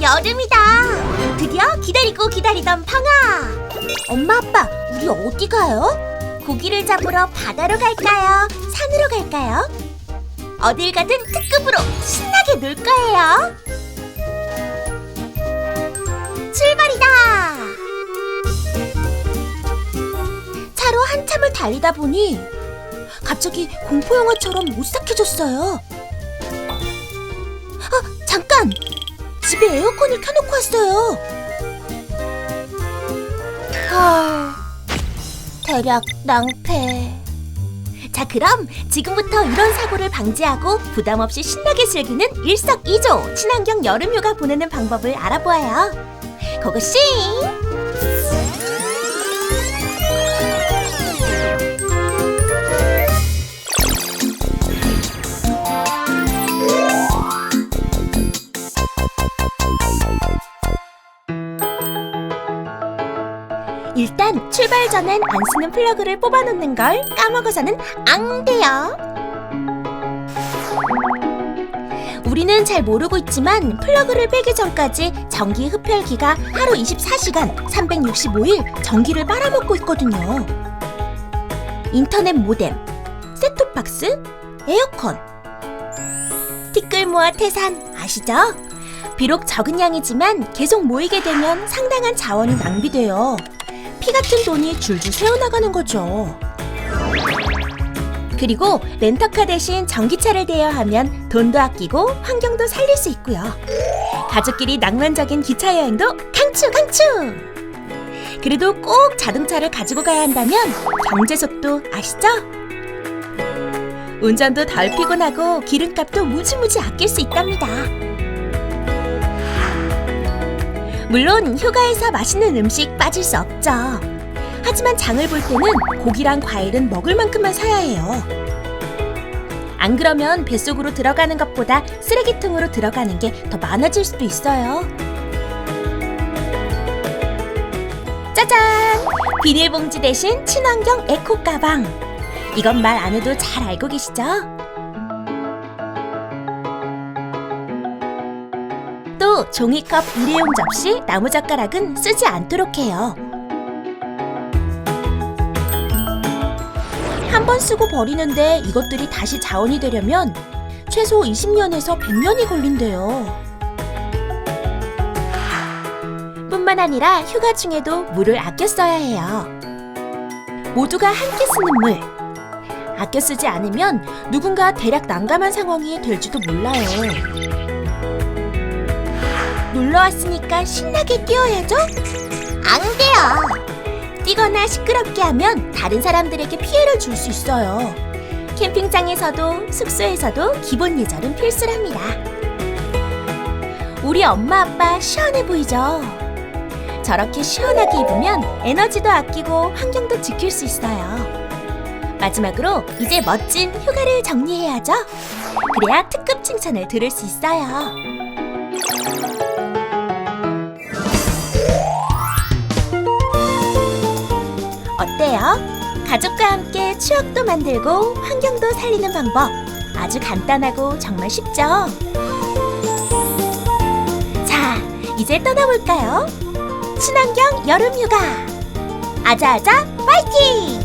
여름이다. 드디어 기다리고 기다리던 방학. 엄마 아빠 우리 어디 가요? 고기를 잡으러 바다로 갈까요? 산으로 갈까요? 어딜 가든 특급으로 신나게 놀 거예요. 출발이다. 차로 한참을 달리다 보니 갑자기 공포 영화처럼 오싹해졌어요. 아, 잠깐! 집에 에어컨을 켜놓고 왔어요. 아, 대략 낭패. 자, 그럼 지금부터 이런 사고를 방지하고 부담 없이 신나게 즐기는 일석이조 친환경 여름휴가 보내는 방법을 알아보아요. 고고싱! 일단 출발 전엔 안 쓰는 플러그를 뽑아놓는 걸 까먹어서는 안 돼요. 우리는 잘 모르고 있지만 플러그를 빼기 전까지 전기 흡혈기가 하루 24시간 365일 전기를 빨아먹고 있거든요. 인터넷 모뎀, 셋톱박스, 에어컨, 티끌 모아 태산 아시죠? 비록 적은 양이지만 계속 모이게 되면 상당한 자원이 낭비돼요. 피 같은 돈이 줄줄 새어나가는 거죠. 그리고 렌터카 대신 전기차를 대여하면 돈도 아끼고 환경도 살릴 수 있고요. 가족끼리 낭만적인 기차 여행도 강추 강추! 그래도 꼭 자동차를 가지고 가야 한다면 경제 속도 아시죠? 운전도 덜 피곤하고 기름값도 무지무지 아낄 수 있답니다. 물론 휴가에서 맛있는 음식 빠질 수 없죠. 하지만 장을 볼 때는 고기랑 과일은 먹을 만큼만 사야 해요. 안 그러면 뱃속으로 들어가는 것보다 쓰레기통으로 들어가는 게 더 많아질 수도 있어요. 짜잔! 비닐봉지 대신 친환경 에코 가방. 이건 말 안 해도 잘 알고 계시죠? 또 종이컵 일회용 접시, 나무젓가락은 쓰지 않도록 해요. 한 번 쓰고 버리는데 이것들이 다시 자원이 되려면 최소 20년에서 100년이 걸린대요. 뿐만 아니라 휴가 중에도 물을 아껴 써야 해요. 모두가 함께 쓰는 물. 아껴 쓰지 않으면 누군가 대략 난감한 상황이 될지도 몰라요. 놀러 왔으니까 신나게 뛰어야죠? 안 돼요. 뛰거나 시끄럽게 하면 다른 사람들에게 피해를 줄 수 있어요. 캠핑장에서도 숙소에서도 기본 예절은 필수랍니다. 우리 엄마 아빠 시원해 보이죠? 저렇게 시원하게 입으면 에너지도 아끼고 환경도 지킬 수 있어요. 마지막으로 이제 멋진 휴가를 정리해야죠. 그래야 특급 칭찬을 들을 수 있어요. 어때요? 가족과 함께 추억도 만들고 환경도 살리는 방법 아주 간단하고 정말 쉽죠? 자, 이제 떠나볼까요? 친환경 여름 휴가 아자아자 파이팅!